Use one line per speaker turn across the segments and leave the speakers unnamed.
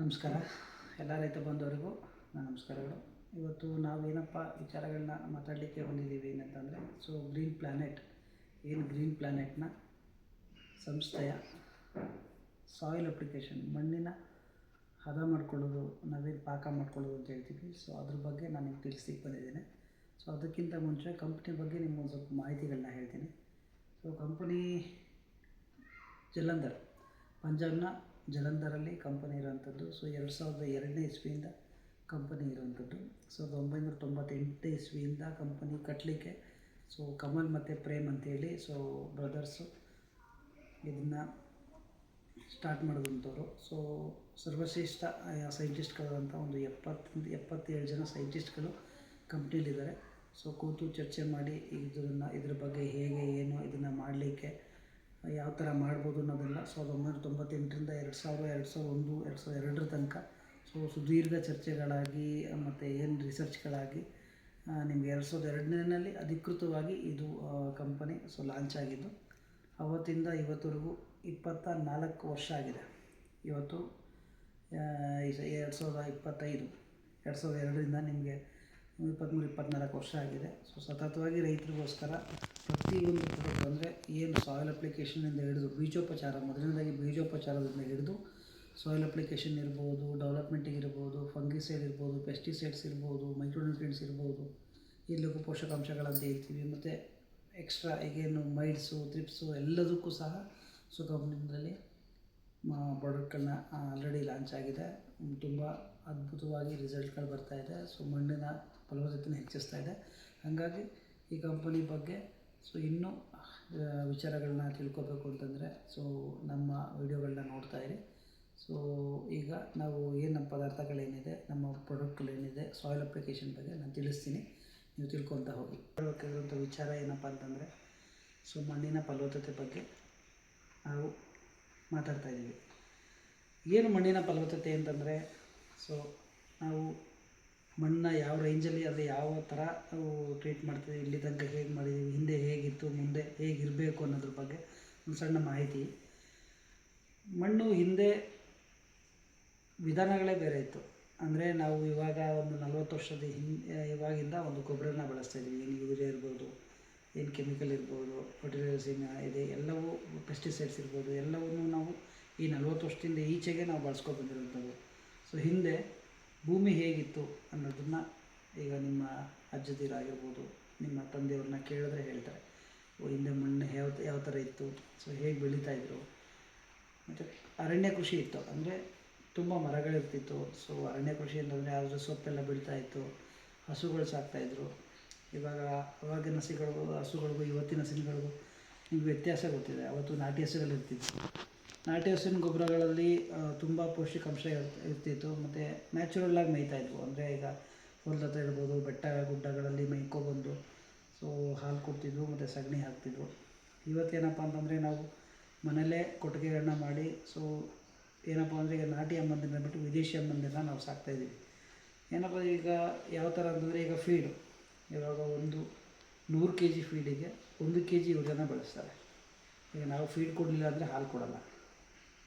ನಮಸ್ಕಾರ. ಎಲ್ಲ ರೈತ ಬಂಧುವರಿಗೂ ನಾನು ನಮಸ್ಕಾರಗಳು. ಇವತ್ತು ನಾವು ಏನಪ್ಪ ವಿಚಾರಗಳನ್ನ ಮಾತಾಡಲಿಕ್ಕೆ ಬಂದಿದ್ದೀವಿ ಏನಂತಂದರೆ, ಸೊ ಗ್ರೀನ್ ಪ್ಲ್ಯಾನೆಟ್ ಏನು ಗ್ರೀನ್ ಪ್ಲ್ಯಾನೆಟ್ನ ಸಂಸ್ಥೆಯ ಸಾಯಿಲ್ ಅಪ್ಲಿಕೇಶನ್ ಮಣ್ಣಿನ ಹದ ಮಾಡ್ಕೊಳ್ಳೋದು, ನಾವೇನು ಪಾಕ ಮಾಡ್ಕೊಳ್ಳೋದು ಅಂತ ಹೇಳ್ತೀವಿ. ಸೊ ಅದ್ರ ಬಗ್ಗೆ ನಾನು ನಿಮ್ಗೆ ತಿಳಿಸ್ಲಿಕ್ಕೆ ಬಂದಿದ್ದೇನೆ. ಸೊ ಅದಕ್ಕಿಂತ ಮುಂಚೆ ಕಂಪ್ನಿ ಬಗ್ಗೆ ನಿಮ್ಗೊಂದು ಸ್ವಲ್ಪ ಮಾಹಿತಿಗಳನ್ನ ಹೇಳ್ತೀನಿ. ಸೊ ಕಂಪನಿ ಜಲಂಧರ್, ಪಂಜಾಬ್ನ ಜಲಂಧರಲ್ಲಿ ಕಂಪನಿ ಇರೋವಂಥದ್ದು. ಸೊ, ಎರಡು ಸಾವಿರದ ಎರಡನೇ ಇಸ್ವಿಯಿಂದ ಕಂಪನಿ ಇರೋವಂಥದ್ದು. ಸಾವಿರದ ಒಂಬೈನೂರ ತೊಂಬತ್ತೆಂಟನೇ ಇಸ್ವಿಯಿಂದ ಕಂಪನಿ ಕಟ್ಟಲಿಕ್ಕೆ. ಸೊ, ಕಮಲ್ ಮತ್ತು ಪ್ರೇಮ್ ಅಂತೇಳಿ, ಸೊ, ಬ್ರದರ್ಸು ಇದನ್ನು ಸ್ಟಾರ್ಟ್ ಮಾಡಿದಂಥವ್ರು. ಸೊ, ಸರ್ವಶ್ರೇಷ್ಠ ಸೈಂಟಿಸ್ಟ್ಗಳಾದಂಥ ಒಂದು ಎಪ್ಪತ್ತಿಂದ, ಎಪ್ಪತ್ತೇಳು ಜನ ಸೈಂಟಿಸ್ಟ್ಗಳು ಕಂಪ್ನೀಲಿದ್ದಾರೆ. ಸೊ, ಕೂತು ಚರ್ಚೆ ಮಾಡಿ ಇದನ್ನು, ಇದ್ರ ಬಗ್ಗೆ ಹೇಗೆ, ಏನು ಇದನ್ನು ಮಾಡಲಿಕ್ಕೆ ಯಾವ ಥರ ಮಾಡ್ಬೋದು ಅನ್ನೋದೆಲ್ಲ ಸಾವಿರದ ಒಂಬೈನೂರ ತೊಂಬತ್ತೆಂಟರಿಂದ ಎರಡು ಸಾವಿರ, ಎರಡು ಸಾವಿರದ ಒಂದು, ಎರಡು ಸಾವಿರದ ಎರಡರ ತನಕ. ಸೊ ಸುದೀರ್ಘ ಚರ್ಚೆಗಳಾಗಿ ಮತ್ತು ಏನು ರಿಸರ್ಚ್ಗಳಾಗಿ ನಿಮಗೆ ಎರಡು ಸಾವಿರದ ಎರಡನೇನಲ್ಲಿ ಅಧಿಕೃತವಾಗಿ ಇದು ಕಂಪನಿ ಸೊ ಲಾಂಚ್ ಆಗಿದ್ದು, ಅವತ್ತಿಂದ ಇವತ್ತವರೆಗೂ ಇಪ್ಪತ್ತ ನಾಲ್ಕು ವರ್ಷ ಆಗಿದೆ. ಇವತ್ತು ಎರಡು ಸಾವಿರದ ಇಪ್ಪತ್ತೈದು, ಎರಡು ಸಾವಿರದ ಎರಡರಿಂದ ನಿಮಗೆ ಇಪ್ಪತ್ತ್ಮೂರು ಇಪ್ಪತ್ತ್ನಾಲ್ಕು ವರ್ಷ ಆಗಿದೆ. ಸೊ ಸತತವಾಗಿ ರೈತರಿಗೋಸ್ಕರ ಪ್ರತಿಯೊಂದು ಪ್ರಾಡಕ್ಟ್ ಅಂದರೆ ಏನು ಸಾಯಿಲ್ ಅಪ್ಲಿಕೇಶನಿಂದ ಹಿಡಿದು ಬೀಜೋಪಚಾರ, ಮೊದಲನೇದಾಗಿ ಬೀಜೋಪಚಾರದಿಂದ ಹಿಡಿದು ಸಾಯಿಲ್ ಅಪ್ಲಿಕೇಶನ್ ಇರ್ಬೋದು ಡೆವಲಪ್ಮೆಂಟಿಗೆ ಇರ್ಬೋದು ಫಂಗಿಸೈಡ್ ಇರ್ಬೋದು ಪೆಸ್ಟಿಸೈಡ್ಸ್ ಇರ್ಬೋದು ಮೈಕ್ರೋನ್ಯೂಟ್ರಿಯೆಂಟ್ಸ್ ಇರ್ಬೋದು ಈ ಪೋಷಕಾಂಶಗಳಂತ ಹೇಳ್ತೀವಿ. ಮತ್ತು ಎಕ್ಸ್ಟ್ರಾ ಈಗೇನು ಮೈಲ್ಸು ತ್ರಿಪ್ಸು ಎಲ್ಲದಕ್ಕೂ ಸಹ ಸೊ ಕಂಪ್ನಿಯಲ್ಲಿ ಪ್ರಾಡಕ್ಟ್ಗಳನ್ನ ಆಲ್ರೆಡಿ ಲಾಂಚ್ ಆಗಿದೆ. ತುಂಬ ಅದ್ಭುತವಾಗಿ ರಿಸಲ್ಟ್ಗಳು ಇದೆ. ಸೊ ಮಣ್ಣಿನ ಫಲವತ್ತತೆಯನ್ನು ಹೆಚ್ಚಿಸ್ತಾ ಇದೆ. ಹಾಗಾಗಿ ಈ ಕಂಪನಿ ಬಗ್ಗೆ ಸೊ ಇನ್ನೂ ವಿಚಾರಗಳನ್ನ ತಿಳ್ಕೊಬೇಕು ಅಂತಂದರೆ ಸೊ ನಮ್ಮ ವಿಡಿಯೋಗಳನ್ನ ನೋಡ್ತಾ ಇರಿ. ಸೊ ಈಗ ನಾವು ಏನು ನಮ್ಮ ಪದಾರ್ಥಗಳೇನಿದೆ, ನಮ್ಮ ಪ್ರಾಡಕ್ಟ್ಗಳೇನಿದೆ ಸಾಯಿಲ್ ಅಪ್ಲಿಕೇಶನ್ ಬಗ್ಗೆ ನಾನು ತಿಳಿಸ್ತೀನಿ. ನೀವು ತಿಳ್ಕೊತಾ ಹೋಗಿ. ಹೇಳಬೇಕಾಗಿರುವಂಥ ವಿಚಾರ ಏನಪ್ಪ ಅಂತಂದರೆ ಸೊ ಮಣ್ಣಿನ ಫಲವತ್ತತೆ ಬಗ್ಗೆ ನಾವು ಮಾತಾಡ್ತಾ ಇದ್ದೀವಿ. ಏನು ಮಣ್ಣಿನ ಫಲವತ್ತತೆ ಅಂತಂದರೆ ಸೊ ನಾವು ಮಣ್ಣನ್ನ ಯಾವ ರೇಂಜಲ್ಲಿ ಅದು ಯಾವ ಥರ ಟ್ರೀಟ್ ಮಾಡ್ತೀವಿ ಇಲ್ಲಿ ತನಕ ಹೇಗೆ ಮಾಡಿದ್ದೀವಿ ಹಿಂದೆ ಹೇಗಿತ್ತು, ಮುಂದೆ ಹೇಗಿರಬೇಕು ಅನ್ನೋದ್ರ ಬಗ್ಗೆ ಒಂದು ಸಣ್ಣ ಮಾಹಿತಿ. ಮಣ್ಣು ಹಿಂದೆ ವಿಧಾನಗಳೇ ಬೇರೆ ಇತ್ತು. ಅಂದರೆ ನಾವು ಇವಾಗ ಒಂದು ನಲ್ವತ್ತು ವರ್ಷದ ಹಿಂದೆ ಇವಾಗಿಂದ ಒಂದು ಗೊಬ್ಬರನ ಬಳಸ್ತಾ ಇದ್ದೀವಿ. ಏನು ಯೂರಿಯಾ ಇರ್ಬೋದು, ಏನು ಕೆಮಿಕಲ್ ಇರ್ಬೋದು ಫರ್ಟಿಲೈಸರ್ಸಿನ ಇದೆ, ಎಲ್ಲವೂ ಪೆಸ್ಟಿಸೈಡ್ಸ್ ಇರ್ಬೋದು, ಎಲ್ಲವನ್ನೂ ನಾವು ಈ ನಲ್ವತ್ತು ವರ್ಷದಿಂದ ಈಚೆಗೆ ನಾವು ಬಳಸ್ಕೊ ಸೊ ಹಿಂದೆ ಭೂಮಿ ಹೇಗಿತ್ತು ಅನ್ನೋದನ್ನು ಈಗ ನಿಮ್ಮ ಅಜ್ಜದಿರಾಗಿರ್ಬೋದು ನಿಮ್ಮ ತಂದೆಯವ್ರನ್ನ ಕೇಳಿದ್ರೆ ಹೇಳ್ತಾರೆ. ಹಿಂದೆ ಮಣ್ಣು ಯಾವ ಯಾವ ಥರ ಇತ್ತು? ಸೊ ಹೇಗೆ ಬೆಳೀತಾಯಿದ್ರು ಮತ್ತು ಅರಣ್ಯ ಕೃಷಿ ಇತ್ತು. ಅಂದರೆ ತುಂಬ ಮರಗಳಿರ್ತಿತ್ತು. ಸೊ ಅರಣ್ಯ ಕೃಷಿ ಅಂತಂದರೆ ಅದರ ಸೊಪ್ಪೆಲ್ಲ ಬೆಳೀತಾ ಇತ್ತು, ಹಸುಗಳು ಸಾಕ್ತಾಯಿದ್ರು ಇವಾಗ ಅವಾಗಿನ ಹಸಿಗಳಿಗೂ, ಹಸುಗಳಿಗೂ, ಇವತ್ತಿನ ಹಸುಗಳಿಗೂ ನಿಮ್ಗೆ ವ್ಯತ್ಯಾಸ ಗೊತ್ತಿದೆ. ಅವತ್ತು ನಾಟಿ ಹಸುಗಳು ಇರ್ತಿತ್ತು ನಾಟಿ ಹಸುವಿನ ಗೊಬ್ಬರಗಳಲ್ಲಿ ತುಂಬ ಪೌಷ್ಟಿಕಾಂಶ ಇರ್ತ ಇರ್ತಿತ್ತು. ಮತ್ತು ನ್ಯಾಚುರಲ್ಲಾಗಿ ಮೇಯ್ತಾ ಇದ್ವು. ಅಂದರೆ ಈಗ ಹೊಲದ ಹತ್ರ ಇರ್ಬೋದು, ಬೆಟ್ಟ ಗುಡ್ಡಗಳಲ್ಲಿ ಮೇಯ್ಕೊಬಂದು ಸೊ ಹಾಲು ಕೊಡ್ತಿದ್ವು, ಮತ್ತು ಸಗಣಿ ಹಾಕ್ತಿದ್ವು. ಇವತ್ತೇನಪ್ಪ ಅಂತಂದರೆ ನಾವು ಮನೆಯಲ್ಲೇ ಕೊಟ್ಟಿಗೆಗಳನ್ನ ಮಾಡಿ, ಸೊ ಏನಪ್ಪ ಅಂದರೆ ಈಗ ನಾಟಿ ಅಮ್ಮಂದಿರನ್ನ ಬಿಟ್ಟು ವಿದೇಶಿ ಅಮ್ಮಂದಿರನ್ನ ನಾವು ಸಾಕ್ತಾಯಿದ್ದೀವಿ ಏನಪ್ಪ ಈಗ ಯಾವ ಥರ ಅಂತಂದರೆ ಈಗ ಫೀಡು ಇವಾಗ ಒಂದು ನೂರು ಕೆ ಜಿ ಫೀಡಿಗೆ ಒಂದು ಕೆ ಜಿ ಇವ್ರನ್ನ ಬಳಸ್ತಾರೆ. ಈಗ ನಾವು ಫೀಡ್ ಕೊಡಲಿಲ್ಲ ಅಂದರೆ ಹಾಲು ಕೊಡಲ್ಲ.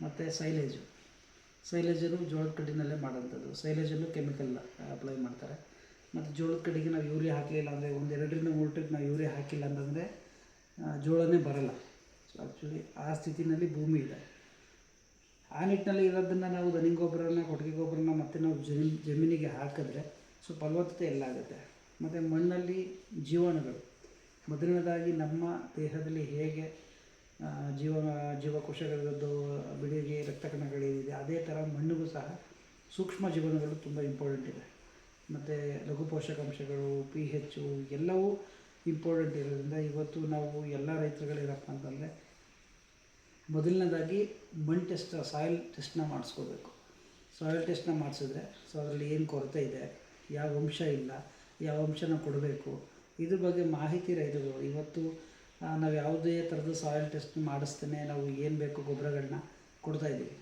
ಮತ್ತು ಸೈಲೇಜು. ಸೈಲೇಜನ್ನು ಜೋಳದ ಕಡ್ಡಿನಲ್ಲೇ ಮಾಡೋಂಥದ್ದು. ಸೈಲೇಜನ್ನು ಕೆಮಿಕಲ್ ಅಪ್ಲೈ ಮಾಡ್ತಾರೆ. ಮತ್ತು ಜೋಳದ ಕಡೆಗೆ ನಾವು ಯೂರಿಯಾ ಹಾಕಲಿಲ್ಲ ಅಂದರೆ ಒಂದು ಎರಡರಿಂದ ಮೂರು ಟ್ರಿಪ್ ನಾವು ಯೂರಿಯಾ ಹಾಕಿಲ್ಲ ಅಂತಂದರೆ ಜೋಳನೇ ಬರಲ್ಲ. ಸೊ ಆ್ಯಕ್ಚುಲಿ ಆ ಸ್ಥಿತಿನಲ್ಲಿ ಭೂಮಿ ಇದೆ. ಆ ನಿಟ್ಟಿನಲ್ಲಿ ಇರೋದನ್ನು ನಾವು ದನಿ ಗೊಬ್ಬರನ, ಕೊಟ್ಟಿಗೆ ಗೊಬ್ಬರನ ಮತ್ತೆ ನಾವು ಜಮೀನು, ಜಮೀನಿಗೆ ಹಾಕಿದ್ರೆ ಸೊ ಫಲವತ್ತತೆ ಎಲ್ಲ ಆಗುತ್ತೆ. ಮತ್ತು ಮಣ್ಣಲ್ಲಿ ಜೀವಾಣುಗಳು. ಮೊದಲನೇದಾಗಿ ನಮ್ಮ ದೇಹದಲ್ಲಿ ಹೇಗೆ ಜೀವ ಜೀವಕೋಶಗಳದ್ದು, ಬಿಳಿಗೆ ರಕ್ತ ಅದೇ ಥರ ಮಣ್ಣಿಗೂ ಸಹ ಸೂಕ್ಷ್ಮ ಜೀವನಗಳು ತುಂಬ ಇಂಪಾರ್ಟೆಂಟ್ ಇದೆ. ಮತ್ತು ಲಘು ಪೋಷಕಾಂಶಗಳು ಪಿ ಹೆಚ್ಚು ಎಲ್ಲವೂ ಇಂಪಾರ್ಟೆಂಟ್ ಇರೋದ್ರಿಂದ ಇವತ್ತು ನಾವು ಎಲ್ಲ ರೈತರುಗಳೇನಪ್ಪ ಅಂತಂದರೆ ಮೊದಲನೇದಾಗಿ ಮಣ್ಣು ಟೆಸ್ಟ್ ಸಾಯಿಲ್ ಟೆಸ್ಟ್ನ ಮಾಡಿಸ್ಕೋಬೇಕು. ಸಾಯಿಲ್ ಟೆಸ್ಟ್ನ ಮಾಡಿಸಿದ್ರೆ ಸೊ ಅದರಲ್ಲಿ ಏನು ಕೊರತೆ ಇದೆ, ಯಾವ ಅಂಶ ಇಲ್ಲ, ಯಾವ ಅಂಶನ ಕೊಡಬೇಕು, ಇದ್ರ ಬಗ್ಗೆ ಮಾಹಿತಿ ರೈತರು ಇವತ್ತು ನಾವು ಯಾವುದೇ ಥರದ ಸಾಯಿಲ್ ಟೆಸ್ಟ್ ಮಾಡಿಸ್ತೇನೆ, ನಾವು ಏನು ಬೇಕು ಗೊಬ್ಬರಗಳನ್ನ ಕೊಡ್ತಾಯಿದ್ದೀವಿ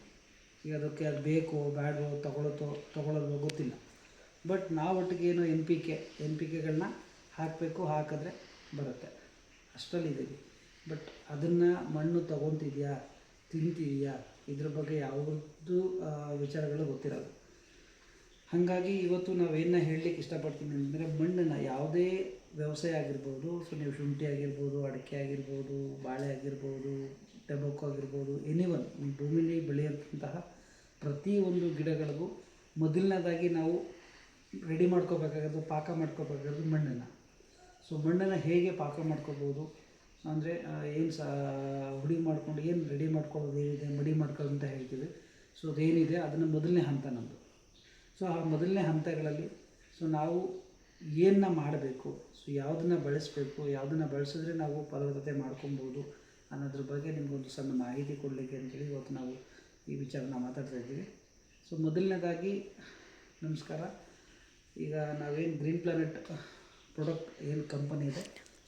ಈಗ ಅದಕ್ಕೆ ಅದು ಬೇಕು ಬ್ಯಾಡೋ ತಗೊಳ್ಳೋತೋ ತೊಗೊಳ್ಳೋದು ಗೊತ್ತಿಲ್ಲ. ಬಟ್ ನಾವು ಒಟ್ಟಿಗೆ ಏನು N P K N P ಕೆಗಳನ್ನ ಹಾಕಬೇಕು, ಹಾಕಿದ್ರೆ ಬರುತ್ತೆ. ಅಷ್ಟರಲ್ಲಿದ್ದೀವಿ ಬಟ್ ಅದನ್ನು ಮಣ್ಣು ತೊಗೊತಿದ್ಯಾ, ತಿಂತಿದೆಯಾ, ಇದ್ರ ಬಗ್ಗೆ ಯಾವುದು ವಿಚಾರಗಳು ಗೊತ್ತಿರಲ್ಲ. ಹಾಗಾಗಿ ಇವತ್ತು ನಾವೇನ ಹೇಳಲಿಕ್ಕೆ ಇಷ್ಟಪಡ್ತೀನಿ ಅಂದರೆ ಮಣ್ಣನ್ನು ಯಾವುದೇ ವ್ಯವಸಾಯ ಆಗಿರ್ಬೋದು ಸೊ ನೀವು ಶುಂಠಿ ಆಗಿರ್ಬೋದು, ಅಡಿಕೆ ಆಗಿರ್ಬೋದು, ಬಾಳೆ ಆಗಿರ್ಬೋದು ಟೊಬೊಕೊ ಆಗಿರ್ಬೋದು ಎನಿವನ್ ಈ ಭೂಮಿಲಿ ಬೆಳೆಯುವಂತಹ ಪ್ರತಿಯೊಂದು ಗಿಡಗಳಿಗೂ ಮೊದಲನೇದಾಗಿ ನಾವು ರೆಡಿ ಮಾಡ್ಕೋಬೇಕಾಗಿರೋದು, ಪಾಕ ಮಾಡ್ಕೋಬೇಕಾಗಿರೋದು ಮಣ್ಣನ್ನು. ಸೊ ಮಣ್ಣನ್ನು ಹೇಗೆ ಪಾಕ ಮಾಡ್ಕೋಬೋದು, ಅಂದರೆ ಏನು ಸಹ ಹುಡಿ ಮಾಡ್ಕೊಂಡು ಏನು ರೆಡಿ ಮಾಡ್ಕೊಳ್ಳೋದು, ಏನಿದೆ, ಮಡಿ ಮಾಡ್ಕೊಳ್ಳೋದು ಅಂತ ಹೇಳ್ತೀವಿ. ಸೊ ಅದೇನಿದೆ, ಅದನ್ನು ಮೊದಲನೇ ಹಂತ ನಮ್ಮದು ಸೊ ಆ ಮೊದಲನೇ ಹಂತಗಳಲ್ಲಿ ಸೊ ನಾವು ಏನನ್ನ ಮಾಡಬೇಕು? ಸೊ ಯಾವುದನ್ನು ಬಳಸಬೇಕು? ಯಾವುದನ್ನು ಬಳಸಿದ್ರೆ ನಾವು ಫಲವತ್ತತೆ ಮಾಡ್ಕೊಬೋದು ಅನ್ನೋದ್ರ ಬಗ್ಗೆ ನಿಮಗೊಂದು ಸಣ್ಣ ಮಾಹಿತಿ ಕೊಡಲಿಕ್ಕೆ ಅಂತೇಳಿ ಇವತ್ತು ನಾವು ಈ ವಿಚಾರನ ಮಾತಾಡ್ತಾ ಇದ್ದೀವಿ. ಸೊ ಮೊದಲನೇದಾಗಿ ನಮಸ್ಕಾರ. ಈಗ ನಾವೇನು ಗ್ರೀನ್ ಪ್ಲಾನೆಟ್ ಪ್ರಾಡಕ್ಟ್ ಏನು ಕಂಪನಿ ಇದೆ?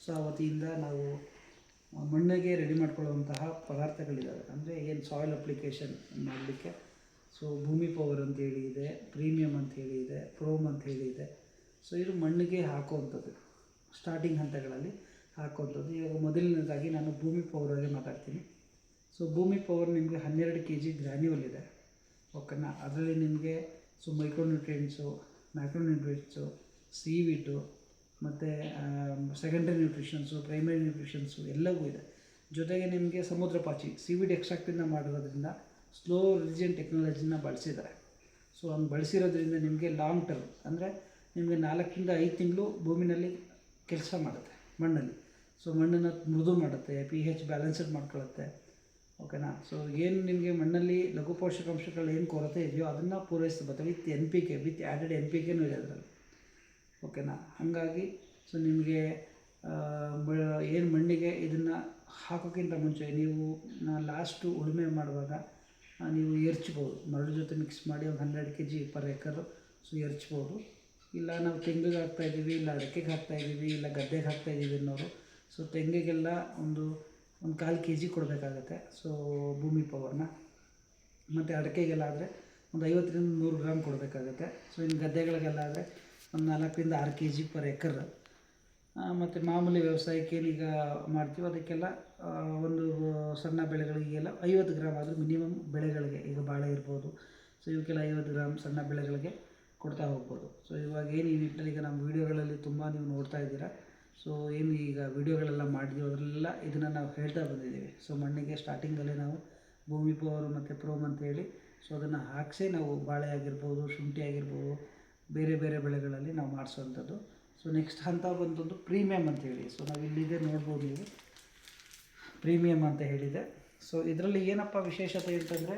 ಸೊ ಆ ವತಿಯಿಂದ ನಾವು ಮಣ್ಣಿಗೆ ರೆಡಿ ಮಾಡ್ಕೊಳ್ಳುವಂತಹ ಪದಾರ್ಥಗಳಿದ್ದಾವೆ ಅಂದರೆ ಏನು ಸಾಯಿಲ್ ಅಪ್ಲಿಕೇಶನ್ ಮಾಡಲಿಕ್ಕೆ? ಸೊ ಭೂಮಿ ಪವರ್ ಅಂತೇಳಿ ಇದೆ ಪ್ರೀಮಿಯಮ್ ಅಂತೇಳಿ ಇದೆ ಪ್ರೋಮ್ ಅಂತ ಹೇಳಿ ಇದೆ. ಸೊ ಇದು ಮಣ್ಣಿಗೆ ಹಾಕುವಂಥದ್ದು. ಸ್ಟಾರ್ಟಿಂಗ್ ಹಂತಗಳಲ್ಲಿ ಹಾಕುವಂಥದ್ದು. ಇವಾಗ ಮೊದಲನೇದಾಗಿ ನಾನು ಭೂಮಿ ಪವರ್ ಬಗ್ಗೆ ಮಾತಾಡ್ತೀನಿ. ಸೊ ಭೂಮಿ ಪವರ್ ನಿಮಗೆ ಹನ್ನೆರಡು ಕೆ ಜಿ ಗ್ರ್ಯಾನ್ಯೂಲ್ ಇದೆ ಓಕೆನಾ ಅದರಲ್ಲಿ ನಿಮಗೆ ಸೊ ಮೈಕ್ರೋನ್ಯೂಟ್ರಿಯೆಂಟ್ಸು ಮ್ಯಾಕ್ರೋನ್ಯೂಟ್ರಿಯೆಂಟ್ಸು ಸೀವಿಡ್ಡು ಮತ್ತು ಸೆಕೆಂಡರಿ ನ್ಯೂಟ್ರಿಷನ್ಸು ಪ್ರೈಮರಿ ನ್ಯೂಟ್ರಿಷನ್ಸು ಎಲ್ಲವೂ ಇದೆ. ಜೊತೆಗೆ ನಿಮಗೆ ಸಮುದ್ರ ಪಾಚಿ ಸೀವಿಡ್ ಎಕ್ಸ್ಟ್ರಾಕ್ಟಿಂದ ಮಾಡಿರೋದ್ರಿಂದ ಸ್ಲೋ ರಿಲಿಜನ್ ಟೆಕ್ನಾಲಜಿನ ಬಳಸಿದ್ದಾರೆ. ಸೊ ಹಂಗೆ ಬಳಸಿರೋದ್ರಿಂದ ನಿಮಗೆ ಲಾಂಗ್ ಟರ್ಮ್ ಅಂದರೆ ನಿಮಗೆ ನಾಲ್ಕರಿಂದ ಐದು ತಿಂಗಳು ಭೂಮಿನಲ್ಲಿ ಕೆಲಸ ಮಾಡುತ್ತೆ, ಮಣ್ಣಲ್ಲಿ. ಸೊ ಮಣ್ಣನ್ನು ಮೃದು ಮಾಡುತ್ತೆ ಪಿ ಹೆಚ್ ಬ್ಯಾಲೆನ್ಸ್ಡ್ ಮಾಡ್ಕೊಳ್ಳುತ್ತೆ. ಓಕೆನಾ ಸೊ ಏನು ನಿಮಗೆ ಮಣ್ಣಲ್ಲಿ ಲಘು ಪೋಷಕಾಂಶಗಳು ಏನು ಕೊರತೆ ಇದೆಯೋ ಅದನ್ನು ಪೂರೈಸ್ತದೆ with N P K with added N P ಕೆನೂ ಇದೆ ಅದರಲ್ಲಿ. ಓಕೆನಾ ಹಾಗಾಗಿ ಸೊ ನಿಮಗೆ ಏನು ಮಣ್ಣಿಗೆ ಇದನ್ನು ಹಾಕೋಕ್ಕಿಂತ ಮುಂಚೆ ನೀವು ಲಾಸ್ಟು ಉಳುಮೆ ಮಾಡುವಾಗ ನೀವು ಎರಚ್ಬೋದು. ಮರಳು ಜೊತೆ ಮಿಕ್ಸ್ ಮಾಡಿ ಒಂದು ಹನ್ನೆರಡು K G per acre so ಎರ್ಚ್ಬೋದು. ಇಲ್ಲ ನಾವು ತೆಂಗಿಗೆ ಹಾಕ್ತಾಯಿದ್ದೀವಿ ಇಲ್ಲ ಅಡಿಕೆಗೆ ಹಾಕ್ತಾಯಿದ್ದೀವಿ ಇಲ್ಲ ಗದ್ದೆಗೆ ಹಾಕ್ತಾಯಿದ್ದೀವಿ ಅನ್ನೋರು ಸೊ ತೆಂಗಿಗೆಲ್ಲ ಒಂದು ಒಂದು ಕಾಲು ಕೆ ಜಿ ಕೊಡಬೇಕಾಗತ್ತೆ ಸೊ ಭೂಮಿ ಪವರ್ನ. ಮತ್ತು ಅಡಿಕೆಗೆಲ್ಲ ಆದರೆ ಒಂದು ಐವತ್ತರಿಂದ ನೂರು ಗ್ರಾಮ್ ಕೊಡಬೇಕಾಗತ್ತೆ ಸೊ ಇನ್ನು ಗದ್ದೆಗಳಿಗೆಲ್ಲ ಆದರೆ ಒಂದು ನಾಲ್ಕರಿಂದ ಆರು ಕೆ ಜಿ ಪರ್ ಎಕರ್. ಮತ್ತು ಮಾಮೂಲಿ ವ್ಯವಸಾಯಕ್ಕೆ ಏನೀಗ ಮಾಡ್ತೀವಿ ಅದಕ್ಕೆಲ್ಲ ಒಂದು ಸಣ್ಣ ಬೆಳೆಗಳಿಗೆಲ್ಲ ಐವತ್ತು ಗ್ರಾಮ್ ಆದರೂ ಮಿನಿಮಮ್ ಬೆಳೆಗಳಿಗೆ, ಈಗ ಬಾಳೆ ಇರ್ಬೋದು ಸೊ ಇವಕ್ಕೆಲ್ಲ ಐವತ್ತು ಗ್ರಾಮ್ ಸಣ್ಣ ಬೆಳೆಗಳಿಗೆ ಕೊಡ್ತಾ ಹೋಗ್ಬೋದು. ಸೊ ಇವಾಗ ಏನು ಈ ನಿಟ್ಟಿನಲ್ಲಿ ಈಗ ನಮ್ಮ ವೀಡಿಯೋಗಳಲ್ಲಿ ತುಂಬ ನೀವು ನೋಡ್ತಾ ಇದ್ದೀರಾ. ಸೊ ಏನು ಈಗ ವೀಡಿಯೋಗಳೆಲ್ಲ ಮಾಡಿದ್ದೀವಿ ಅದರಲ್ಲೆಲ್ಲ ಇದನ್ನು ನಾವು ಹೇಳ್ತಾ ಬಂದಿದ್ದೀವಿ. ಸೊ ಮಣ್ಣಿಗೆ ಸ್ಟಾರ್ಟಿಂಗಲ್ಲೇ ನಾವು ಭೂಮಿ, ಪವರು ಮತ್ತು ಪ್ರೋಮ್ ಅಂತೇಳಿ ಸೊ ಅದನ್ನು ಹಾಕಿಸಿ ನಾವು ಬಾಳೆ ಆಗಿರ್ಬೋದು, ಶುಂಠಿ ಆಗಿರ್ಬೋದು, ಬೇರೆ ಬೇರೆ ಬೆಳೆಗಳಲ್ಲಿ ನಾವು ಮಾಡಿಸುವಂಥದ್ದು ಸೊ ನೆಕ್ಸ್ಟ್ ಹಂತ ಬಂತದ್ದು ಪ್ರೀಮಿಯಮ್ ಅಂತೇಳಿ ಸೊ ನಾವು ಇಲ್ಲಿದೆ ನೋಡ್ಬೋದು ನೀವು. ಪ್ರೀಮಿಯಮ್ ಅಂತ ಹೇಳಿದೆ. ಸೊ ಇದರಲ್ಲಿ ಏನಪ್ಪ ವಿಶೇಷತೆ ಅಂತಂದರೆ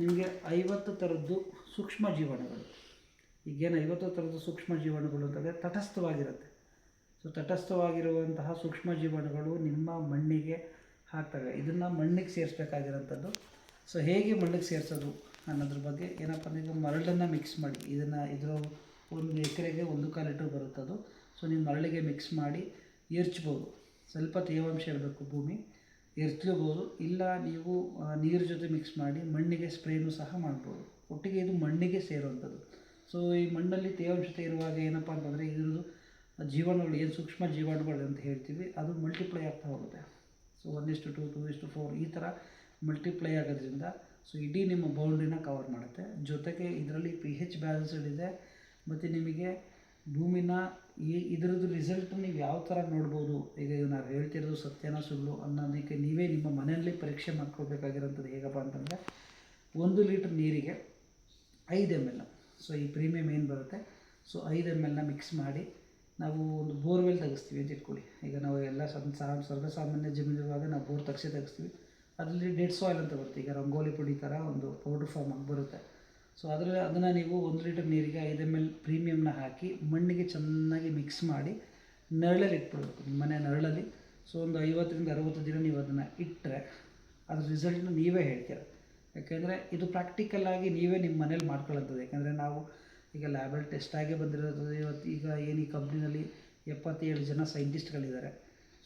ನಿಮಗೆ ಐವತ್ತು ಥರದ್ದು ಸೂಕ್ಷ್ಮ ಜೀವಾಣುಗಳು ಈಗೇನು ಐವತ್ತು ಥರದ ಸೂಕ್ಷ್ಮ ಜೀವಾಣುಗಳು ಅಂತಂದರೆ ತಟಸ್ಥವಾಗಿರುತ್ತೆ. ಸೊ ತಟಸ್ಥವಾಗಿರುವಂತಹ ಸೂಕ್ಷ್ಮ ಜೀವಾಣುಗಳು ನಿಮ್ಮ ಮಣ್ಣಿಗೆ ಹಾಕ್ತವೆ ಇದನ್ನು ಮಣ್ಣಿಗೆ ಸೇರಿಸ್ಬೇಕಾಗಿರೋಂಥದ್ದು. ಸೊ ಹೇಗೆ ಮಣ್ಣಿಗೆ ಸೇರಿಸೋದು ಅನ್ನೋದ್ರ ಬಗ್ಗೆ ಏನಪ್ಪ ಅಂದರೆ ಈಗ ಮರಳನ್ನು ಮಿಕ್ಸ್ ಮಾಡಿ. ಇದನ್ನು ಇದರ ಒಂದು ಎಕರೆಗೆ ಒಂದು ಕಾಲು ಲೀಟ್ರ್ ಬರುತ್ತದು ಸೊ ನೀವು ಮರಳಿಗೆ ಮಿಕ್ಸ್ ಮಾಡಿ ಎರಚ್ಬೋದು ಸ್ವಲ್ಪ ತೇವಾಂಶ ಇರಬೇಕು ಭೂಮಿ. ಎರ್ಚ್ಲೂಬೋದು ಇಲ್ಲ ನೀವು ನೀರು ಜೊತೆ ಮಿಕ್ಸ್ ಮಾಡಿ ಮಣ್ಣಿಗೆ ಸ್ಪ್ರೇನೂ ಸಹ ಮಾಡ್ಬೋದು. ಒಟ್ಟಿಗೆ ಇದು ಮಣ್ಣಿಗೆ ಸೇರುವಂಥದ್ದು. ಸೊ ಈ ಮಣ್ಣಲ್ಲಿ ತೇವಾಂಶತೆ ಇರುವಾಗ ಏನಪ್ಪ ಅಂತಂದರೆ ಇದ್ರದ್ದು ಜೀವಾಣುಗಳು, ಏನು ಸೂಕ್ಷ್ಮ ಜೀವಾಣುಗಳು ಅಂತ ಹೇಳ್ತೀವಿ, ಅದು ಮಲ್ಟಿಪ್ಲೈ ಆಗ್ತಾ ಹೋಗುತ್ತೆ. ಸೊ ಒನ್ ಇಷ್ಟು ಟು ಟು ಇಷ್ಟು ಫೋರ್ ಈ ಥರ ಮಲ್ಟಿಪ್ಲೈ ಆಗೋದ್ರಿಂದ ಸೊ ಇಡೀ ನಿಮ್ಮ ಬೌಂಡ್ರಿನ ಕವರ್ ಮಾಡುತ್ತೆ. ಜೊತೆಗೆ ಇದರಲ್ಲಿ ಪಿ ಹೆಚ್ ಬ್ಯಾಲೆನ್ಸ್ಡ್ ಇದೆ, ಮತ್ತು ನಿಮಗೆ ಭೂಮಿನ ಈ ಇದರದ್ದು ರಿಸಲ್ಟ್ ನೀವು ಯಾವ ಥರ ನೋಡ್ಬೋದು? ಈಗ ನಾವು ಹೇಳ್ತಿರೋದು ಸತ್ಯನ ಸುಳ್ಳು ಅನ್ನೋದಕ್ಕೆ ನೀವೇ ನಿಮ್ಮ ಮನೆಯಲ್ಲಿ ಪರೀಕ್ಷೆ ಮಾಡ್ಕೋಬೇಕಾಗಿರೋಂಥದ್ದು ಹೇಗಪ್ಪ ಅಂತಂದರೆ, ಒಂದು ಲೀಟ್ರ್ ನೀರಿಗೆ ಐದು ಎಂ ಎಲ್ ಸೊ ಈ ಪ್ರೀಮಿಯಂ ಏನು ಬರುತ್ತೆ? ಸೊ ಐದು ಎಂ ಎಲ್ನ ಮಿಕ್ಸ್ ಮಾಡಿ ನಾವು ಒಂದು ಬೋರ್ವೆಲ್ ತೆಗಿಸ್ತೀವಿ ಅಂತ ಇಟ್ಕೊಳ್ಳಿ. ಈಗ ನಾವು ಎಲ್ಲ ಸಾ ಸರ್ವಸಾಮಾನ್ಯ ಜಮೀನಿರುವಾಗ ನಾವು ಬೋರ್ ತಗಿಸಿ ತೆಗಿಸ್ತೀವಿ. ಅದರಲ್ಲಿ ಡೆಡ್ ಸಾಯಿಲ್ ಅಂತ ಬರುತ್ತೆ. ಈಗ ರಂಗೋಲಿ ಪುಡಿ ಥರ ಒಂದು ಪೌಡ್ರ್ ಫಾರ್ಮ್ ಆಗಿ ಬರುತ್ತೆ. ಸೊ ಅದರಲ್ಲಿ ಅದನ್ನು ನೀವು ಒಂದು ಲೀಟರ್ ನೀರಿಗೆ ಐದು ಎಂ ಎಲ್ ಪ್ರೀಮಿಯಮ್ನ ಹಾಕಿ ಮಣ್ಣಿಗೆ ಚೆನ್ನಾಗಿ ಮಿಕ್ಸ್ ಮಾಡಿ ನೆರಳಲ್ಲಿ ಇಟ್ಬಿಡ್ಬೇಕು ನಿಮ್ಮ ಮನೆ ನೆರಳಲ್ಲಿ. ಸೊ ಒಂದು ಐವತ್ತರಿಂದ ಅರವತ್ತು ದಿನ ನೀವು ಅದನ್ನು ಇಟ್ಟರೆ ಅದ್ರ ರಿಸಲ್ಟ್ನ ನೀವೇ ಹೇಳ್ತೀರ. ಯಾಕೆಂದರೆ ಇದು ಪ್ರಾಕ್ಟಿಕಲ್ ಆಗಿ ನೀವೇ ನಿಮ್ಮ ಮನೇಲಿ ಮಾಡ್ಕೊಳ್ಳೋಂಥದ್ದು. ಯಾಕೆಂದರೆ ನಾವು ಈಗ ಲ್ಯಾಬಲ್ ಟೆಸ್ಟ್ ಆಗೇ ಬಂದಿರೋದು, ಇವತ್ತು ಈಗ ಏನು ಈ ಕಂಪ್ನಿನಲ್ಲಿ ಎಪ್ಪತ್ತೇಳು ಜನ ಸೈಂಟಿಸ್ಟ್ಗಳಿದ್ದಾರೆ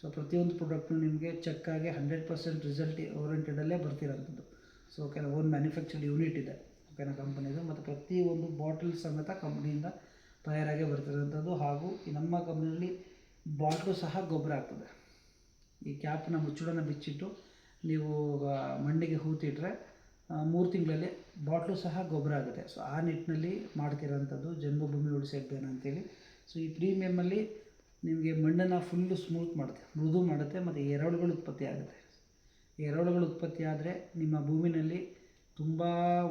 ಸೊ ಪ್ರತಿಯೊಂದು ಪ್ರಾಡಕ್ಟ್ನು ನಿಮಗೆ ಚೆಕ್ಕಾಗಿ ಹಂಡ್ರೆಡ್ ಪರ್ಸೆಂಟ್ ರಿಸಲ್ಟ್ ಓರಿಯೆಂಟೆಡಲ್ಲೇ ಬರ್ತಿರೋಂಥದ್ದು. ಸೊ ಕೆಲವು ಓನ್ ಮ್ಯಾನುಫ್ಯಾಕ್ಚರ್ಡ್ ಯೂನಿಟ್ ಇದೆ ಓಕೆನಾ ಕಂಪ್ನಿದು ಮತ್ತು ಪ್ರತಿಯೊಂದು ಬಾಟಲ್ ಸಮೇತ ಕಂಪ್ನಿಯಿಂದ ತಯಾರಾಗಿ ಬರ್ತಿರೋಂಥದ್ದು. ಹಾಗೂ ನಮ್ಮ ಕಂಪ್ನಿಯಲ್ಲಿ ಬಾಟ್ಲು ಸಹ ಗೊಬ್ಬರ ಆಗ್ತದೆ ಈ ಕ್ಯಾಪ್ನ ಮುಚ್ಚುಡನ್ನು ಬಿಚ್ಚಿಟ್ಟು ನೀವು ಮಂಡಿಗೆ ಹೂತಿಟ್ರೆ ಮೂರು ತಿಂಗಳಲ್ಲಿ ಬಾಟ್ಲು ಸಹ ಗೊಬ್ಬರ ಆಗುತ್ತೆ. ಸೊ ಆ ನಿಟ್ಟಿನಲ್ಲಿ ಮಾಡ್ತಿರೋಂಥದ್ದು ಜನ್ಮಭೂಮಿ ಉಳಿಸಿ ಅಭಿಯಾನ ಅಂತೇಳಿ. ಸೊ ಈ ಪ್ರೀಮಿಯಮಲ್ಲಿ ನಿಮಗೆ ಮಣ್ಣನ್ನು ಫುಲ್ಲು ಸ್ಮೂತ್ ಮಾಡುತ್ತೆ, ಮೃದು ಮಾಡುತ್ತೆ ಮತ್ತು ಎರಳುಗಳು ಉತ್ಪತ್ತಿ ಆಗುತ್ತೆ. ಎರಳುಗಳು ಉತ್ಪತ್ತಿ ಆದರೆ ನಿಮ್ಮ ಭೂಮಿನಲ್ಲಿ ತುಂಬ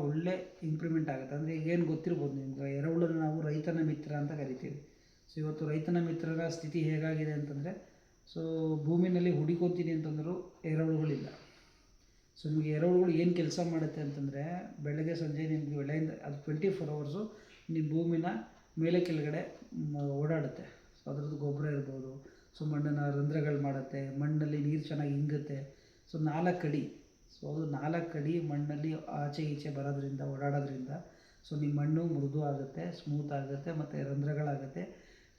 ಒಳ್ಳೆ ಇಂಪ್ರೂವ್ಮೆಂಟ್ ಆಗುತ್ತೆ. ಅಂದರೆ ಏನು ಗೊತ್ತಿರ್ಬೋದು ನಿಮ್ಗೆ ಎರೆಹುಳನ ನಾವು ರೈತನ ಮಿತ್ರ ಅಂತ ಕರಿತೀವಿ. ಸೊ ಇವತ್ತು ರೈತನ ಮಿತ್ರರ ಸ್ಥಿತಿ ಹೇಗಾಗಿದೆ ಅಂತಂದರೆ ಸೊ ಭೂಮಿನಲ್ಲಿ ಹುಡಿಕೋತೀನಿ ಅಂತಂದರೂ ಎರೆಹುಳುಗಳಿಲ್ಲ ಸೊ ನಿಮಗೆ ಎರೆಹುಳುಗಳು ಏನು ಕೆಲಸ ಮಾಡುತ್ತೆ ಅಂತಂದರೆ, ಬೆಳಗ್ಗೆ, ಸಂಜೆ ನಿಮಗೆ ಬೆಳೆಯಿಂದ ಅದು ಟ್ವೆಂಟಿ ಫೋರ್ ಅವರ್ಸು ನಿಮ್ಮ ಭೂಮಿನ ಮೇಲೆ ಕೆಳಗಡೆ ಓಡಾಡುತ್ತೆ. ಸೊ ಅದ್ರದ್ದು ಗೊಬ್ಬರ ಇರ್ಬೋದು. ಸೊ ಮಣ್ಣನ್ನು ರಂಧ್ರಗಳು ಮಾಡುತ್ತೆ. ಮಣ್ಣಲ್ಲಿ ನೀರು ಚೆನ್ನಾಗಿ ಇಂಗುತ್ತೆ. ಸೊ ನಾಲ್ಕು ಅಡಿ. ಸೊ ಅದು ನಾಲ್ಕು ಅಡಿ ಮಣ್ಣಲ್ಲಿ ಆಚೆ ಈಚೆ ಬರೋದ್ರಿಂದ, ಓಡಾಡೋದ್ರಿಂದ ಸೊ ನಿಮ್ಮ ಮಣ್ಣು ಮೃದು ಆಗುತ್ತೆ ಸ್ಮೂತ್ ಆಗುತ್ತೆ, ಮತ್ತು ರಂಧ್ರಗಳಾಗುತ್ತೆ.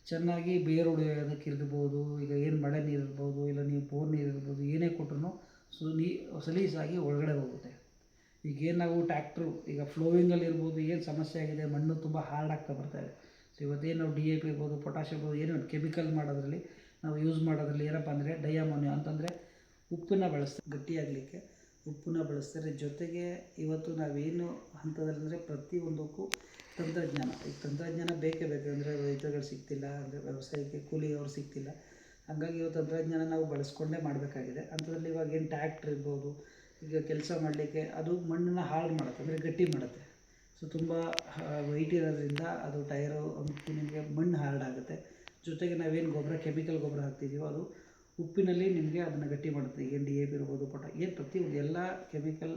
ಚೆನ್ನಾಗಿ ಬೇರು ಹೊಡೆಯೋದಕ್ಕೆ ಇರ್ಬೋದು. ಈಗ ಏನು ಮಳೆ ನೀರು ಇರ್ಬೋದು, ಇಲ್ಲ ನೀವು ಬೋರ್ ನೀರು ಇರ್ಬೋದು, ಏನೇ ಕೊಟ್ಟರು ಸೊ ನೀ ಸಲೀಸಾಗಿ ಒಳಗಡೆ ಹೋಗುತ್ತೆ. ಈಗೇನು ನಾವು ಟ್ಯಾಕ್ಟ್ರು, ಈಗ ಫ್ಲೋವಿಂಗಲ್ಲಿ ಇರ್ಬೋದು ಏನು ಸಮಸ್ಯೆ ಆಗಿದೆ, ಮಣ್ಣು ತುಂಬ ಹಾರ್ಡ್ ಆಗ್ತಾ ಬರ್ತಾ ಇದೆ. ಸೊ ಇವತ್ತೇನು ನಾವು ಡಿ ಎ ಪಿ ಇರ್ಬೋದು ಪೊಟ್ಯಾಶ್ ಇರ್ಬೋದು ಏನೋ ಕೆಮಿಕಲ್ ಮಾಡೋದ್ರಲ್ಲಿ ನಾವು ಯೂಸ್ ಮಾಡೋದ್ರಲ್ಲಿ ಏನಪ್ಪ ಅಂದರೆ ಡಯಾಮೋನಿಯೋ ಅಂತಂದರೆ ಉಪ್ಪನ್ನ ಬಳಸ್ತಾರೆ, ಗಟ್ಟಿಯಾಗಲಿಕ್ಕೆ ಉಪ್ಪನ್ನ ಬಳಸ್ತಾರೆ. ಜೊತೆಗೆ ಇವತ್ತು ನಾವೇನು ಹಂತದಲ್ಲಂದರೆ ಪ್ರತಿಯೊಂದಕ್ಕೂ ತಂತ್ರಜ್ಞಾನ, ಈಗ ತಂತ್ರಜ್ಞಾನ ಬೇಕೇ ಬೇಕು ಅಂದರೆ ರೈತರುಗಳು ಸಿಗ್ತಿಲ್ಲ, ಅಂದರೆ ವ್ಯವಸಾಯಕ್ಕೆ ಕೂಲಿ ಅವ್ರು ಸಿಗ್ತಿಲ್ಲ. ಹಾಗಾಗಿ ಇವತ್ತು ತಂತ್ರಜ್ಞಾನ ನಾವು ಬಳಸ್ಕೊಂಡೇ ಮಾಡಬೇಕಾಗಿದೆ. ಅಂಥದ್ರಲ್ಲಿ ಇವಾಗ ಏನು ಟ್ಯಾಕ್ಟ್ರ್ ಇರ್ಬೋದು, ಈಗ ಕೆಲಸ ಮಾಡಲಿಕ್ಕೆ ಅದು ಮಣ್ಣನ್ನು ಹಾಳು ಮಾಡುತ್ತೆ, ಅಂದರೆ ಗಟ್ಟಿ ಮಾಡುತ್ತೆ. ಸೊ ತುಂಬ ವೈಟ್ ಇರೋದ್ರಿಂದ ಅದು ಟೈರು ನಿಮಗೆ ಮಣ್ಣು ಹಾರ್ಡ್ ಆಗುತ್ತೆ ಜೊತೆಗೆ ನಾವೇನು ಗೊಬ್ಬರ ಕೆಮಿಕಲ್ ಗೊಬ್ಬರ ಹಾಕ್ತಿದ್ದೀವೋ ಅದು ಉಪ್ಪಿನಲ್ಲಿ ನಿಮಗೆ ಅದನ್ನು ಗಟ್ಟಿ ಮಾಡುತ್ತೆ. ಏನು ಡಿ ಎ ಪಿ ಇರ್ಬೋದು ಪೊಟ ಏನು ಪ್ರತಿಯೊಂದು ಎಲ್ಲ ಕೆಮಿಕಲ್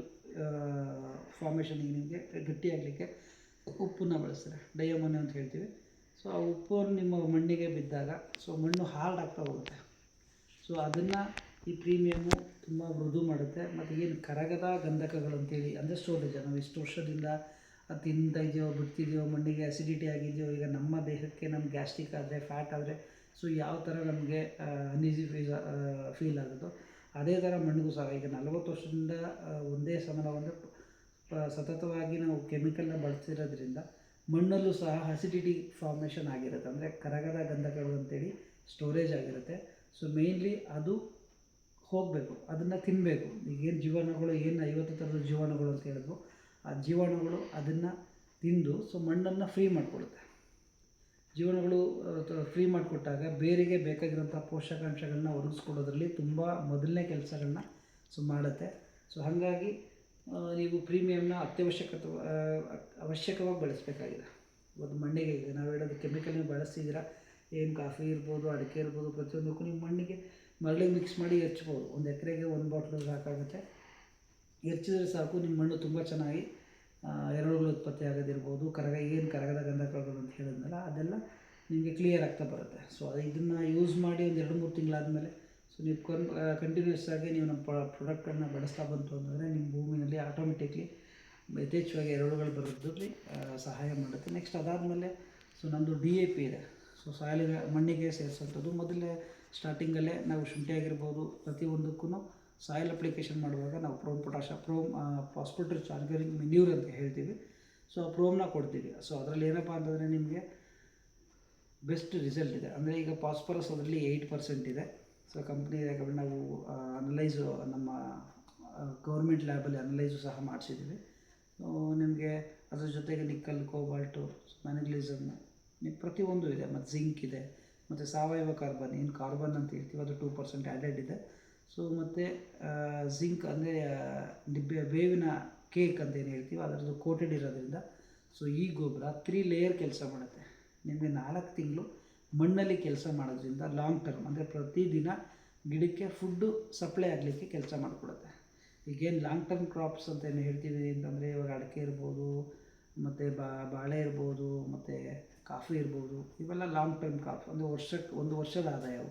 ಫಾರ್ಮೇಷನಿಗೆ ನಿಮಗೆ ಗಟ್ಟಿಯಾಗಲಿಕ್ಕೆ ಉಪ್ಪನ್ನು ಬಳಸ್ತಾರೆ. ಡೈಅಮೋನಿಯಂ ಅಂತ ಹೇಳ್ತೀವಿ. ಸೊ ಆ ಉಪ್ಪು ನಿಮ್ಮ ಮಣ್ಣಿಗೆ ಬಿದ್ದಾಗ ಸೊ ಮಣ್ಣು ಹಾರ್ಡ್ ಆಗ್ತಾ ಹೋಗುತ್ತೆ. ಸೊ ಅದನ್ನು ಈ ಪ್ರೀಮಿಯಮ್ಮು ತುಂಬ ಮೃದು ಮಾಡುತ್ತೆ. ಮತ್ತು ಏನು ಕರಗದ ಗಂಧಕಗಳು ಅಂತೇಳಿ ಅಂದರೆ ಸ್ಟೋರೇಜ್ ನಾವು ಇಷ್ಟು ವರ್ಷದಿಂದ ಅದು ತಿಂತಾ ಇದೆಯೋ ಬಿಡ್ತಿದೆಯೋ ಮಣ್ಣಿಗೆ ಅಸಿಡಿಟಿ ಆಗಿದೆಯೋ, ಈಗ ನಮ್ಮ ದೇಹಕ್ಕೆ ನಮ್ಮ ಗ್ಯಾಸ್ಟ್ರಿಕ್ ಆದರೆ ಫ್ಯಾಟ್ ಆದರೆ ಸೊ ಯಾವ ಥರ ನಮಗೆ ಅನ್ಈಸಿ ಫೀಲ್ ಫೀಲ್ ಆಗುತ್ತೋ, ಅದೇ ಥರ ಮಣ್ಣಿಗೂ ಸಹ. ಈಗ ನಲವತ್ತು ವರ್ಷದಿಂದ ಒಂದೇ ಸಮನ ಒಂದು ಸತತವಾಗಿ ನಾವು ಕೆಮಿಕಲ್ನ ಬಳಸಿರೋದ್ರಿಂದ ಮಣ್ಣಲ್ಲೂ ಸಹ ಹಸಿಡಿಟಿ ಫಾರ್ಮೇಷನ್ ಆಗಿರುತ್ತೆ. ಅಂದರೆ ಕರಗದ ಗಂಧಕಗಳು ಅಂತೇಳಿ ಸ್ಟೋರೇಜ್ ಆಗಿರುತ್ತೆ. ಸೊ ಮೇಯ್ನ್ಲಿ ಅದು ಹೋಗಬೇಕು. ಅದನ್ನು ತಿನ್ನಬೇಕು ಈಗೇನು ಜೀವಾಣುಗಳು, ಏನು ಐವತ್ತು ಥರದ ಜೀವಾಣುಗಳು ಅಂತ ಹೇಳಿದ್ರು ಆ ಜೀವಾಣುಗಳು ಅದನ್ನು ತಿಂದು ಸೊ ಮಣ್ಣನ್ನು ಫ್ರೀ ಮಾಡಿಕೊಡುತ್ತೆ ಜೀವನಗಳು ಫ್ರೀ ಮಾಡಿಕೊಟ್ಟಾಗ ಬೇರಿಗೆ ಬೇಕಾಗಿರೋಂಥ ಪೋಷಕಾಂಶಗಳನ್ನ ಒದಗಿಸ್ಕೊಡೋದ್ರಲ್ಲಿ ತುಂಬ ಮೊದಲನೇ ಕೆಲಸಗಳನ್ನ ಸೊ ಮಾಡುತ್ತೆ. ಸೊ ಹಾಗಾಗಿ ನೀವು ಪ್ರೀಮಿಯಮ್ನ ಅತ್ಯವಶ್ಯಕತೆ ಅವಶ್ಯಕವಾಗಿ ಬಳಸಬೇಕಾಗಿದೆ. ಒಂದು ಮಣ್ಣಿಗೆ ಈಗ ನಾವು ಹೇಳೋದು ಕೆಮಿಕಲ್ ನೀವು ಏನು ಕಾಫಿ ಇರ್ಬೋದು, ಅಡಿಕೆ ಇರ್ಬೋದು, ಪ್ರತಿಯೊಂದಕ್ಕೂ ನಿಮ್ಮ ಮಣ್ಣಿಗೆ ಮರಳಿಗೆ ಮಿಕ್ಸ್ ಮಾಡಿ ಹೆಚ್ಬೋದು. ಒಂದು ಎಕರೆಗೆ ಒಂದು ಬಾಟ್ಲು ಸಾಕಾಗುತ್ತೆ. ಹೆಚ್ಚಿದ್ರೆ ಸಾಕು ನಿಮ್ಮ ಮಣ್ಣು ತುಂಬ ಚೆನ್ನಾಗಿ ಎರಡುಗಳು ಉತ್ಪತ್ತಿ ಆಗೋದಿರ್ಬೋದು. ಕರಗ, ಏನು ಕರಗದ ಗಂಧಕಗಳು ಅಂತ ಹೇಳಿದ್ನಲ್ಲ, ಅದೆಲ್ಲ ನಿಮಗೆ ಕ್ಲಿಯರ್ ಆಗ್ತಾ ಬರುತ್ತೆ. ಸೊ ಅದು ಇದನ್ನು ಯೂಸ್ ಮಾಡಿ ಒಂದು ಎರಡು ಮೂರು ತಿಂಗಳಾದಮೇಲೆ ನೀವು ಕನ್ ಕಂಟಿನ್ಯೂಸ್ ಆಗಿ ನೀವು ನಮ್ಮ ಪ್ರಾಡಕ್ಟನ್ನು ಬಳಸ್ತಾ ಬಂತು ಅಂತಂದರೆ ನಿಮ್ಮ ಭೂಮಿನಲ್ಲಿ ಆಟೋಮೆಟಿಕ್ಲಿ ಯಥೇಚ್ಛವಾಗಿ ಎರಡುಗಳು ಬರೋದ್ರಲ್ಲಿ ಸಹಾಯ ಮಾಡುತ್ತೆ. ನೆಕ್ಸ್ಟ್ ಅದಾದಮೇಲೆ ಸೊ ನಮ್ಮದು ಡಿ ಎ ಪಿ ಇದೆ. ಸೊ ಸಾಯಿಲಿಗೆ ಮಣ್ಣಿಗೆ ಸೇರಿಸುವಂಥದ್ದು. ಮೊದಲೇ ಸ್ಟಾರ್ಟಿಂಗಲ್ಲೇ ನಾವು ಶುಂಠಿ ಆಗಿರ್ಬೋದು ಪ್ರತಿಯೊಂದಕ್ಕೂ ಸಾಯಿಲ್ ಅಪ್ಲಿಕೇಶನ್ ಮಾಡುವಾಗ ನಾವು PROM potash PROM phosphate rich manure ಅಂತ ಹೇಳ್ತೀವಿ. ಸೊ ಆ ಪ್ರೋಮ್ನ ಕೊಡ್ತೀವಿ. ಸೊ ಅದರಲ್ಲಿ ಏನಪ್ಪ ಅಂತಂದರೆ ನಿಮಗೆ ಬೆಸ್ಟ್ ರಿಸಲ್ಟ್ ಇದೆ. ಅಂದರೆ ಈಗ ಪಾಸ್ಪರಸ್ ಅದರಲ್ಲಿ ಏಯ್ಟ್ ಪರ್ಸೆಂಟ್ ಇದೆ. ಸೊ ಕಂಪ್ನಿ ನಾವು ಅನಲೈಸು ನಮ್ಮ ಗೌರ್ಮೆಂಟ್ ಲ್ಯಾಬಲ್ಲಿ ಅನಲೈಸು ಸಹ ಮಾಡಿಸಿದ್ದೀವಿ ನಿಮಗೆ ಅದ್ರ ಜೊತೆಗೆ ನಿಕ್ಕಲ್ ಕೋಬಾಲ್ಟು ಮ್ಯಾನಿಗ್ಲಿಸಮ್ ಪ್ರತಿಯೊಂದು ಇದೆ. ಮತ್ತು ಜಿಂಕ್ ಇದೆ, ಮತ್ತು ಸಾವಯವ ಕಾರ್ಬನ್ ಏನು ಕಾರ್ಬನ್ ಅಂತ ಹೇಳ್ತೀವಿ, ಅದು ಟೂ ಪರ್ಸೆಂಟ್ ಆ್ಯಡೆಡ್ ಇದೆ. ಸೊ ಮತ್ತು ಜಿಂಕ್ ಅಂದರೆ ನಿಬ್ಬೆ ಬೇವಿನ ಕೇಕ್ ಅಂತ ಏನು ಹೇಳ್ತೀವಿ, ಅದರದ್ದು ಕೋಟೆಡ್ ಇರೋದ್ರಿಂದ ಸೊ ಈ ಗೊಬ್ಬರ ತ್ರೀ ಲೇಯರ್ ಕೆಲಸ ಮಾಡುತ್ತೆ. ನಿಮಗೆ ನಾಲ್ಕು ತಿಂಗಳು ಮಣ್ಣಲ್ಲಿ ಕೆಲಸ ಮಾಡೋದ್ರಿಂದ ಲಾಂಗ್ ಟರ್ಮ್ ಅಂದರೆ ಪ್ರತಿದಿನ ಗಿಡಕ್ಕೆ ಫುಡ್ಡು ಸಪ್ಲೈ ಆಗಲಿಕ್ಕೆ ಕೆಲಸ ಮಾಡಿಕೊಡುತ್ತೆ. ಈಗೇನು ಲಾಂಗ್ ಟರ್ಮ್ ಕ್ರಾಪ್ಸ್ ಅಂತ ಏನು ಹೇಳ್ತೀವಿ ಅಂತಂದರೆ ಇವಾಗ ಅಡಿಕೆ ಇರ್ಬೋದು, ಮತ್ತು ಬಾಳೆ ಇರ್ಬೋದು, ಮತ್ತು ಕಾಫಿ ಇರ್ಬೋದು, ಇವೆಲ್ಲ ಲಾಂಗ್ ಟರ್ಮ್ ಕ್ರಾಪ್ಸ್ ಅಂದರೆ ವರ್ಷಕ್ಕೆ ಒಂದು ವರ್ಷದ ಆದಾಯವು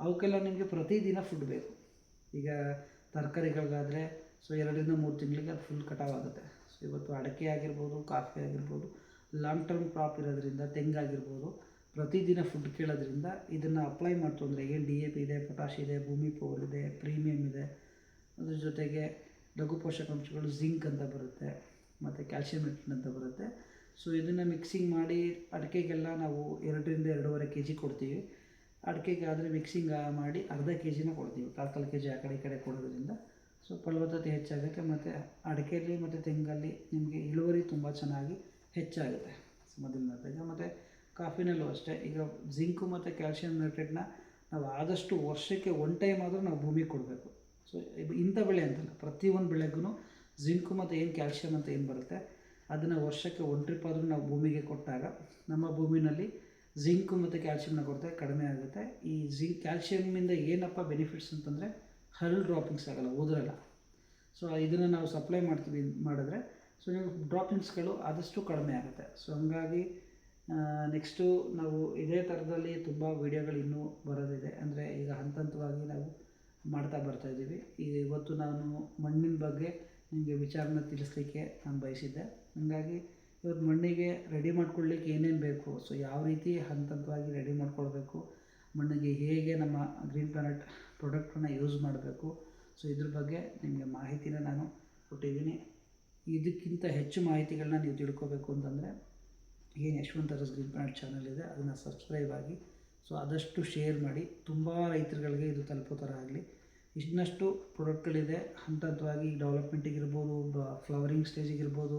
ಅವಕ್ಕೆಲ್ಲ ನಿಮಗೆ ಪ್ರತಿದಿನ ಫುಡ್ ಬೇಕು. ಈಗ ತರಕಾರಿಗಳಿಗಾದರೆ ಸೊ ಎರಡರಿಂದ ಮೂರು ತಿಂಗಳಿಗೆ ಅದು ಫುಲ್ ಕಟಾವ್ ಆಗುತ್ತೆ. ಸೊ ಇವತ್ತು ಅಡಿಕೆ ಆಗಿರ್ಬೋದು, ಕಾಫಿ ಆಗಿರ್ಬೋದು ಲಾಂಗ್ ಟರ್ಮ್ ಕ್ರಾಪ್ ಇರೋದ್ರಿಂದ ತೆಂಗಾಗಿರ್ಬೋದು ಪ್ರತಿದಿನ ಫುಡ್ ಕೇಳೋದ್ರಿಂದ ಇದನ್ನು ಅಪ್ಲೈ ಮಾಡ್ತು ಅಂದರೆ ಏನು ಡಿ ಎ ಪಿ ಇದೆ ಪೊಟಾಶ್ ಇದೆ, ಭೂಮಿ ಪವರ್ ಇದೆ ಪ್ರೀಮಿಯಮ್ ಇದೆ. ಅದ್ರ ಜೊತೆಗೆ ಲಘು ಪೋಷಕಾಂಶಗಳು ಜಿಂಕ್ ಅಂತ ಬರುತ್ತೆ, ಮತ್ತು ಕ್ಯಾಲ್ಶಿಯಂ ಅಂತ ಬರುತ್ತೆ. ಸೊ ಇದನ್ನು ಮಿಕ್ಸಿಂಗ್ ಮಾಡಿ ಅಡಿಕೆಗೆಲ್ಲ ನಾವು ಎರಡರಿಂದ ಎರಡೂವರೆ ಕೆ ಜಿ ಕೊಡ್ತೀವಿ. ಅಡಿಕೆಗೆ ಆದರೆ ಮಿಕ್ಸಿಂಗ್ ಮಾಡಿ ಅರ್ಧ ಕೆ ಜಿನ ಕೊಡ್ತೀವಿ, ಕಾಲು ಕೆ ಜಿ ಆ ಕಡೆ ಈ ಕಡೆ ಕೊಡೋದ್ರಿಂದ. ಸೊ ಫಲವತ್ತತೆ ಹೆಚ್ಚಾಗುತ್ತೆ, ಮತ್ತು ಅಡಿಕೆಯಲ್ಲಿ ಮತ್ತು ತೆಂಗಲ್ಲಿ ನಿಮಗೆ ಇಳುವರಿ ತುಂಬ ಚೆನ್ನಾಗಿ ಹೆಚ್ಚಾಗುತ್ತೆ. ಮೊದಲನೇದಾಗಿ ಮತ್ತು ಕಾಫಿನಲ್ಲೂ ಅಷ್ಟೇ. ಈಗ ಜಿಂಕು ಮತ್ತು ಕ್ಯಾಲ್ಶಿಯಂ ನೈಟ್ರೇಟ್ನ ನಾವು ಆದಷ್ಟು ವರ್ಷಕ್ಕೆ ಒನ್ ಟೈಮ್ ಆದರೂ ನಾವು ಭೂಮಿಗೆ ಕೊಡಬೇಕು. ಸೊ ಇಂಥ ಬೆಳೆ ಅಂತಲ್ಲ, ಪ್ರತಿಯೊಂದು ಬೆಳೆಗೂ ಜಿಂಕು ಮತ್ತು ಏನು ಕ್ಯಾಲ್ಶಿಯಂ ಅಂತ ಏನು ಬರುತ್ತೆ, ಅದನ್ನು ವರ್ಷಕ್ಕೆ ಒನ್ ಟ್ರಿಪ್ ಆದರೂ ನಾವು ಭೂಮಿಗೆ ಕೊಟ್ಟಾಗ ನಮ್ಮ ಭೂಮಿನಲ್ಲಿ ಜಿಂಕು ಮತ್ತು ಕ್ಯಾಲ್ಶಿಯಂನ ಕೊರತೆ ಕಡಿಮೆ ಆಗುತ್ತೆ. ಈ ಜಿಂಕ್ ಕ್ಯಾಲ್ಶಿಯಮ್ಮಿಂದ ಏನಪ್ಪ ಬೆನಿಫಿಟ್ಸ್ ಅಂತಂದರೆ ಹರ್ಲ್ ಡ್ರಾಪಿಂಗ್ಸ್ ಆಗಲ್ಲ, ಉದುರಲ್ಲ. ಸೊ, ಇದನ್ನು ನಾವು ಸಪ್ಲೈ ಮಾಡ್ತೀವಿ, ಮಾಡಿದ್ರೆ, ಸೊ, ನಿಮಗೆ ಡ್ರಾಪಿಂಗ್ಸ್ಗಳು ಆದಷ್ಟು ಕಡಿಮೆ ಆಗುತ್ತೆ. ಸೊ, ಹಂಗಾಗಿ ನೆಕ್ಸ್ಟು ನಾವು ಇದೇ ಥರದಲ್ಲಿ ತುಂಬ ವೀಡಿಯೋಗಳು ಇನ್ನೂ ಬರೋದಿದೆ. ಅಂದರೆ ಈಗ ಹಂತ ಹಂತವಾಗಿ ನಾವು ಮಾಡ್ತಾ ಬರ್ತಾ ಇದ್ದೀವಿ. ಈಗ ಇವತ್ತು ನಾನು ಮಣ್ಣಿನ ಬಗ್ಗೆ ನಿಮಗೆ ವಿಚಾರನ ತಿಳಿಸ್ಲಿಕ್ಕೆ ನಾನು ಬಯಸಿದ್ದೆ. ಹಾಗಾಗಿ ಇವತ್ತು ಮಣ್ಣಿಗೆ ರೆಡಿ ಮಾಡ್ಕೊಳ್ಳಿಕ್ಕೆ ಏನೇನು ಬೇಕು? ಸೊ ಯಾವ ರೀತಿ ಹಂತ ಹಂತವಾಗಿ ರೆಡಿ ಮಾಡ್ಕೊಳ್ಬೇಕು? ಮಣ್ಣಿಗೆ ಹೇಗೆ ನಮ್ಮ ಗ್ರೀನ್ ಪ್ಲಾನೆಟ್ ಪ್ರಾಡಕ್ಟನ್ನು ಯೂಸ್ ಮಾಡಬೇಕು? ಸೊ ಇದ್ರ ಬಗ್ಗೆ ನಿಮಗೆ ಮಾಹಿತಿನ ನಾನು ಕೊಟ್ಟಿದ್ದೀನಿ. ಇದಕ್ಕಿಂತ ಹೆಚ್ಚು ಮಾಹಿತಿಗಳನ್ನ ನೀವು ತಿಳ್ಕೊಬೇಕು ಅಂತಂದರೆ ಏನು Yashavanth Aras green planet channel ಇದೆ, ಅದನ್ನು ಸಬ್ಸ್ಕ್ರೈಬ್ ಆಗಿ. ಸೊ ಆದಷ್ಟು ಶೇರ್ ಮಾಡಿ. ತುಂಬ ರೈತರುಗಳಿಗೆ ಇದು ತಲುಪೋ ಥರ ಆಗಲಿ. ಇನ್ನಷ್ಟು ಪ್ರಾಡಕ್ಟ್ಗಳಿದೆ ಹಂತ ಹಂತವಾಗಿ ಡೆವಲಪ್ಮೆಂಟಿಗೆ ಇರ್ಬೋದು ಫ್ಲವರಿಂಗ್ ಸ್ಟೇಜಿಗೆ ಇರ್ಬೋದು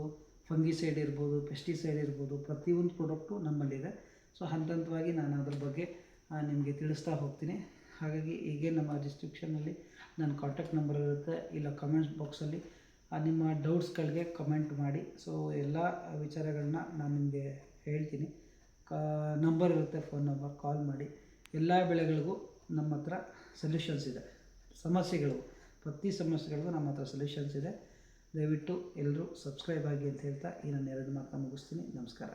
ಫಂಗಿಸೈಡ್ ಇರ್ಬೋದು ಪೆಸ್ಟಿಸೈಡ್ ಇರ್ಬೋದು, ಪ್ರತಿಯೊಂದು ಪ್ರಾಡಕ್ಟು ನಮ್ಮಲ್ಲಿದೆ ಸೊ ಹಂತ ಹಂತವಾಗಿ ನಾನು ಅದ್ರ ಬಗ್ಗೆ ನಿಮಗೆ ತಿಳಿಸ್ತಾ ಹೋಗ್ತೀನಿ. ಹಾಗಾಗಿ ಹೀಗೆ ನಮ್ಮ ಡಿಸ್ಕ್ರಿಪ್ಷನಲ್ಲಿ ನನ್ನ ಕಾಂಟ್ಯಾಕ್ಟ್ ನಂಬರ್ ಇರುತ್ತೆ. ಇಲ್ಲ ಕಮೆಂಟ್ಸ್ ಬಾಕ್ಸಲ್ಲಿ ನಿಮ್ಮ ಡೌಟ್ಸ್ಗಳಿಗೆ ಕಮೆಂಟ್ ಮಾಡಿ. ಸೊ ಎಲ್ಲ ವಿಚಾರಗಳನ್ನ ನಾನು ನಿಮಗೆ ಹೇಳ್ತೀನಿ. ಕಾ ನಂಬರ್ ಇರುತ್ತೆ ಫೋನ್ ನಂಬರ್ ಕಾಲ್ ಮಾಡಿ. ಎಲ್ಲ ಬೆಳೆಗಳಿಗೂ ನಮ್ಮ ಹತ್ರ ಸೊಲ್ಯೂಷನ್ಸ್ ಇದೆ. ಸಮಸ್ಯೆಗಳು ಪ್ರತಿ ಸಮಸ್ಯೆಗಳಿಗೂ ನಮ್ಮ ಹತ್ರ ಸೊಲ್ಯೂಷನ್ಸ್ ಇದೆ. ದಯವಿಟ್ಟು ಎಲ್ಲರೂ ಸಬ್ಸ್ಕ್ರೈಬ್ ಆಗಿ ಅಂತ ಹೇಳ್ತಾ ಈ ನನ್ನ ಎರಡು ಮಾತನ್ನ ಮುಗಿಸ್ತೀನಿ. ನಮಸ್ಕಾರ.